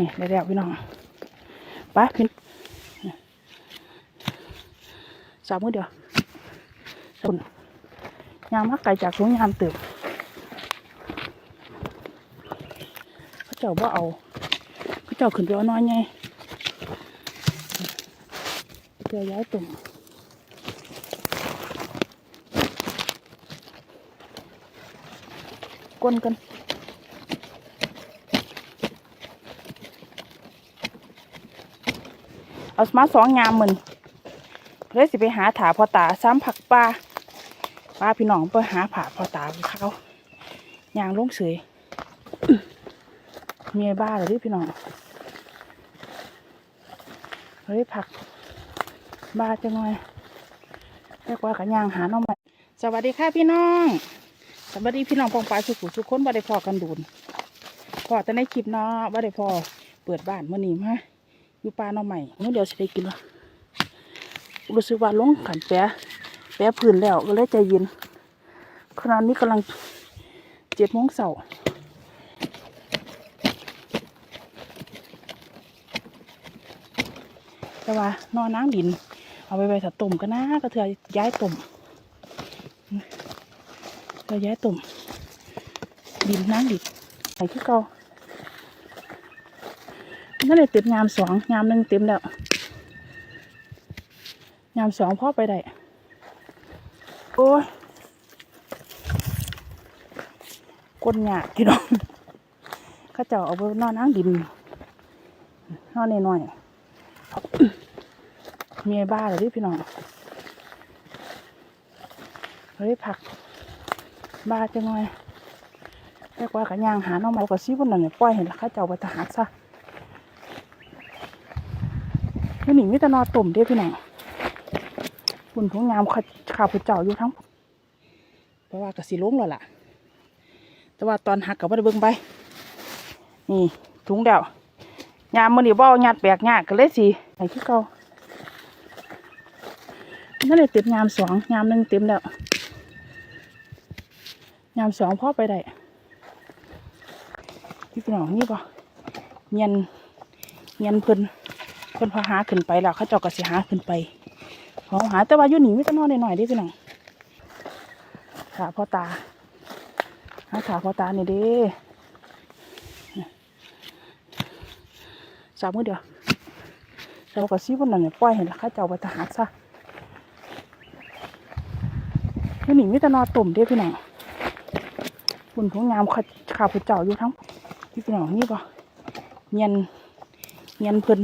นี่ได้แล้วพี่น้องไปพี่สามมือเดียวสุนยางมาไกลจากสวนยามเติบเขาเจ้าว่าเอาเขาเจ้าขึ้นไปเอาน้อยไงเจอย้ายตุ่มกวนกัน เอามาสองยามมันเลยสิไปหาถาพอตาซ้ำผักปลาปลาพี่น้องไปหาผ่าพอตาเขายางลงเสยเมียบ้าเลยดิพี่น้องเฮ้ยผักบ้าจังเลยเรียกว่ากันยางหาน้องใหม่สวัสดีค่ะพี่น้องสวัสดีพี่น้องปองปลาสุขุสุขคนบ่ได้พอกันดูนพอแต่ในคลิปเนาะบ่ได้พอเปิดบ้านมื่อนี้มา อยู่ปลาหน้องใหม่เมื่อเดี๋ยวสิได้กินละรู้สึกว่าลงขันแปะแปะพื้นแล้วก็เลยใจเย็นขณะนี้กำลังเจ็ดโมงเสาร์แต่ว่านอนน้ำดิน เอาไปไปถัดต้มก็นะก็เถือย้ายต้มเถื่อย้ายต้มดินน้ำดินใส่ขี้เก่า นั่นเลยเต็มยามสองยามหนึ่งเต็มแล้วยามสองพ่อไปได้ โอ้ยก้นหยาพี่น้องข้าเจ้าเอาไปนอนน้ำดินนอนหน่อยๆเมียบ้าเลยพี่น้องเฮ้ยผักบ้าจังเลยเรียกว่ากันยางหาน้องใหม่ก็ซีบนนั่นเนี่ยปล่อยเห็นแล้วข้าเจ้าไปทหารซะ พี่หนิงมิตรนอตุ่มเด้พี่น้องบุญของงามข้าข้าพเจ้าอยู่ทั้งเพราะว่ากระสีล้มแล้วล่ะ แต่ว่าตอนหักกับว่าเบิ่งไป นี่ถุงเดียวยามมือนี่บ่เอาหยัดแบกหยากก็เลยสิไอ้ที่เก่านั่นเลยเต็มยามสองยามหนึ่งเต็มแล้วยามสองพ่อไปได้พี่น้องนี่ป่ะเงียนเงียนเพิ่น พิ่นพอหาขึ้นไปแล้วเขาเจ้าก็สิหาขึ้นไปของหาแต่ว่าอยู่หนีไม่ต้องนอนหน่อยๆดิพี่น้องขาพ่อตาหาขาพ่อตานี่เด้สามมือเดียวเราก็ซีบนนั่นเนี่ยปล่อยเห็นแล้วข้าเจ้าไปทหารซะอยู่นี่มิตรนอตุ่มเด้อพี่น้องบุญของงามข้าขาพเจ้าอยู่ทั้งพี่พี่น้องนี่ปะเงียนเงียนเพิ่น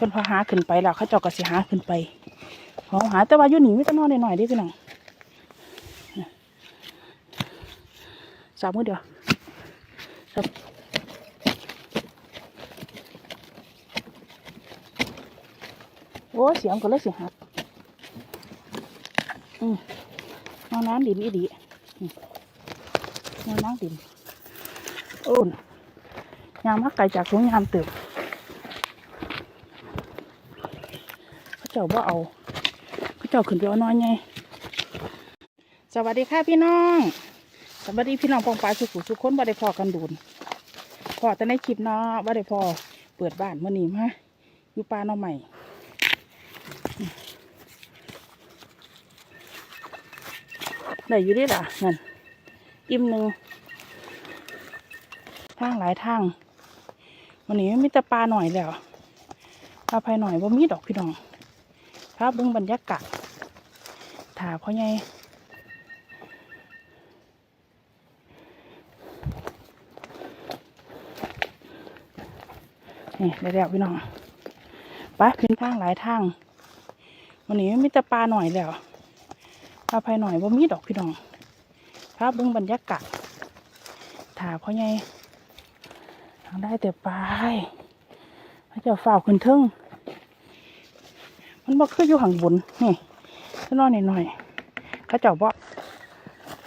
พิ่นพอหาขึ้นไปแล้วเขาเจ้าก็สิหาขึ้นไปของหาแต่ว่าอยู่นี่มิตรนอนหน่อยๆด้อพี่น้องสามมือเดียวโอ้เสียงก็เลยเสียงหักอืมนอนน้ำดินอีดีนอนน้ำดินโอ้นยามมาไกลจากสวนยามติบ เจ้าว่าเอาเจ้าขึ้นไปเอาน้อยไงสวัสดีค่ะพี่น้องสวัสดีพี่น้องปองปลาสุขุสุขคนบ่ได้พอกันดูนพอแต่ในคลิปเนาะบ่ได้พอเปิดบ้านมื่อนี้มาอยู่ป่าหน้องใหม่ได้อยู่ดิล่ะนั่นอิ่มหนึ่งทางหลายทางวันนี้มีแต่ปลาหน่อยแล้วปลาภายหน่อยว่ามีดอกพี่น้องาพเบื้องบรรยากาศถาพ่อใหญ่นี่ได้แล้วพี่น้องไปเป็นทางหลายทางวันนี้มีแต่ปลาหน่อยแล้วปลาภายหน่อยว่ามีดอกพี่น้องภาพเบื้องบรรยากาศถาพ่อใหญ่ทางได้แต่ปลายพระเจ้าฝ่าขึ้นทึ่ง มันบอคืออยู่ห่างบนนี่นอนหน่อยๆเขาเจ้าบอก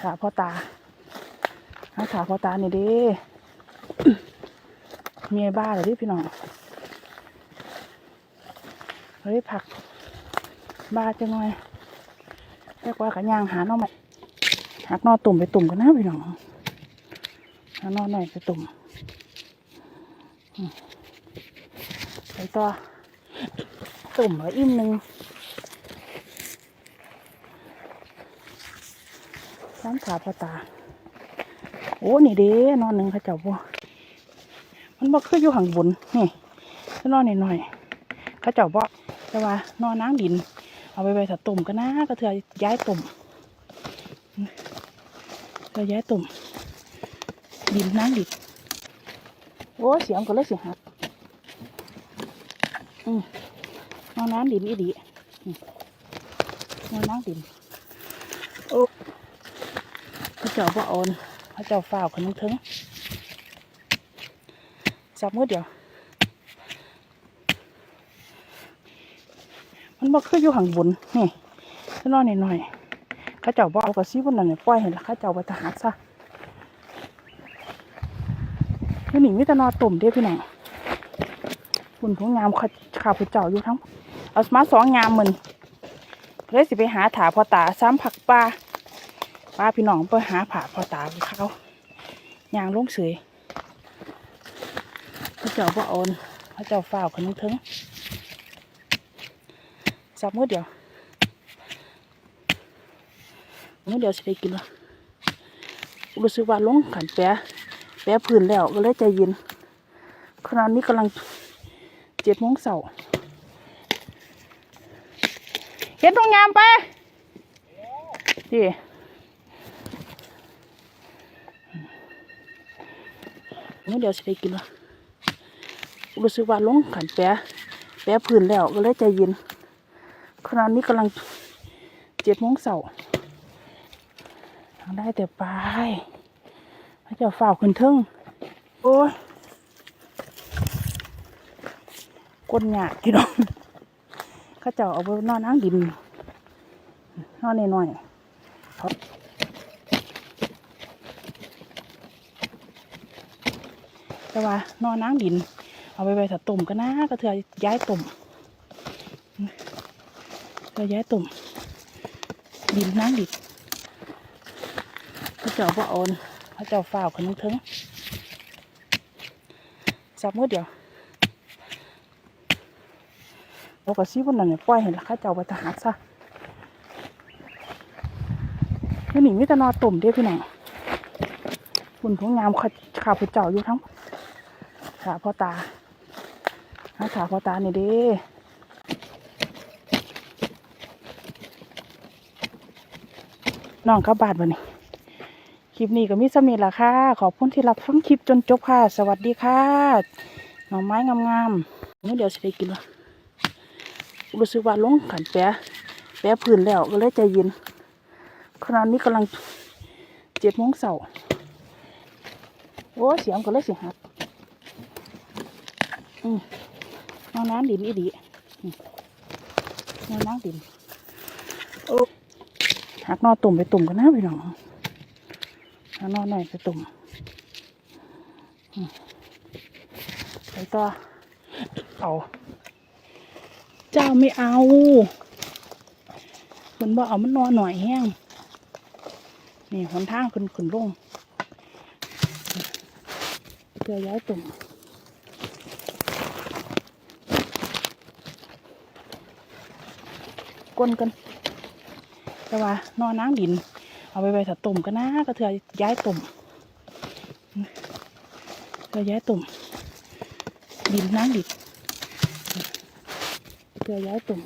ถาพ่อตาหาถาพ่อตานี่เดิเมียบ้าเลยดิพี่น้องเฮ้ยผักบ้าจังเลยเรียกว่ากันยางหาหนอใหม่หักหนอตุ่มไปตุ่มกันนะพี่น้องหาหนอหน่อยไปตุ่มไปต่อ ตุ่มเหลืออิ่มหนึ่งซ้ำขาพอตา โอ้ นี่เด้นอนหนึ่งเขาเจ้าบ่มันบ่คืออยู่ข้างบนนี่ก็นอนหน่อยๆเขาเจ้าบ่แต่ว่านอนน้ำดิน เอาไปไปถ้าตุ่มก็น่าก็เถื่อย้ายตุ่มเถื่อย้ายตุ่ม ดินน้ำดินโอ้เสียงก็เลยเสียหักอืม นอนน้ำดินอีดีอืมนอนน้ำดิน โอ้พระเจ้าบ่เออนพระเจ้าฝ้าวขนมถึงจับมือเดียว มันบ่คืออยู่ข้างบนนี่ก็นอนหน่อยๆข้าเจ้าบ่เอากระซีบนนั่นเนี่ยปล่อยให้ละข้าเจ้าไปทหารซะนี่หนิมิตรนอตุ่มเด้พี่น้องคุณพวกงามข้าข้าพเจ้าอยู่ทั้ง เอามาสองงามมันเลยสิไปหาถาพอตาซ้ำผักปลาปลาพี่น้องไปหาผาพอตาเขายางลงเสยพระเจ้าบ่เออนพระเจ้าฝ้าวขนมถึงจับมือเดียวมือเดียวสิได้กินละรู้สึกว่าลงขันแปะแปะพื้นแล้วก็เลยใจเย็นขณะนี้กำลังเจ็ดโมงเสาร์ เห็นตรงงามไปดิมือเดียวสิได้กินละรู้สึกว่าลงขันแปะแปะพื้นแล้วก็เลยใจเย็นขณะนี้กำลังเจ็ดโมงเสาร์ทางได้แต่ปลายพระเจ้าฝ่าวขึ้นทึ่งโอ้ยก้นหยาดพี่น้อง ข้าเจ้าเอาไปนอนน้ำดินนอนน่อยๆเขาแต่ว่านอนน้ำดิน เอาไปไปถ้าตุ่มก็น่าก็เถื่อย้ายตุ่มเราย้ายตุ่มดินน้ำดิบพระเจ้าบ่ออนพระเจ้าฝ้าวขนมถึงจับมือเดียว เอากระซีบนนั่นเนี่ยปล่อยให้ละข้าเจ้าไปทหาซะนี่หนิมิตรนอตุ่มเด้พี่น้องคุณพวกงามข้าข้าพเจ้าอยู่ทั้งขาพ่อตาหาขาพ่อตานี่เด้น้องกับบาดวันนี้ คลิปนี้ก็มีสมีละค่ะ ขอบคุณที่รับฟังคลิปจนจบค่ะ สวัสดีค่ะ หน่อไม้งามๆนี่เดี๋ยวสิได้กินละ รู้สึกว่าลงขันแปะแปะพื้นแล้วก็เลยใจเย็นขณะนี้กำลังเจ็ดโมงเสาร์โอ้เสียงก็เลยเสียหักอืมนอนน้ำดินอีดีนอนน้ำดินโอ้หักนอตุ่มไปตุ่มกันนะพี่น้องหักนอหน่อยไปตุ่มไปต่อเอา เจ้าไม่เอาคุณบอกเอามันนอนหน่อยแห้งนี่หนทางขึ้นขึ้นลงเพื่อย้ายตุ่มก้นกัน แต่ว่านอนน้ำดิน เอาไปไปถ้าตุ่มก็น่าก็เถื่อย้ายตุ่มเถื่อย้ายตุ่มดินน้ำดิน เถื่อย้ายตุ่ม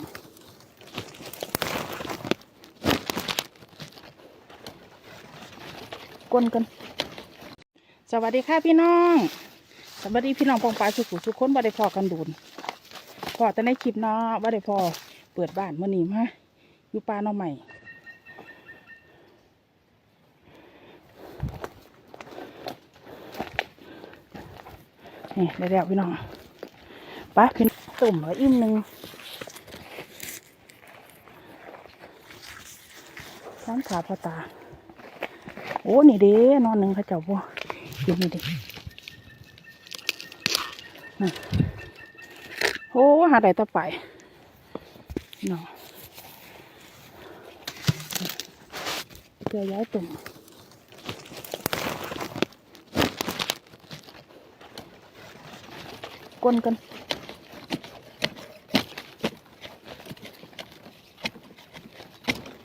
ก้นกัน สวัสดีค่ะพี่น้อง สวัสดีพี่น้องปองปลาสุขุสุขคนบ่ได้พอกันดูนพอแต่ในคลิปเนาะบ่ได้พอเปิดบ้านมื่อนี้มาอยู่ป่าหน้องใหม่นี่ได้แล้วพี่น้องไปพี่น้องตุ่มเหลืออิ่มหนึ่ง ขาพ่อตา โอ้ นี่เด้นอนหนึ่งเขะเจ้าบัวห็นนี่ดิโอ้ หาได้ต่อไปนอนเกลือย้ายตุ่มก้นกัน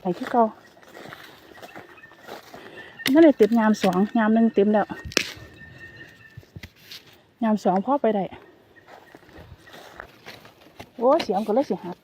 ไปที่เก่า นั่นเลยเต็มยามสองยามหนึ่งเต็มแล้วยามสองพ่อไปได้โอ้เสียงก็เลยสิหัก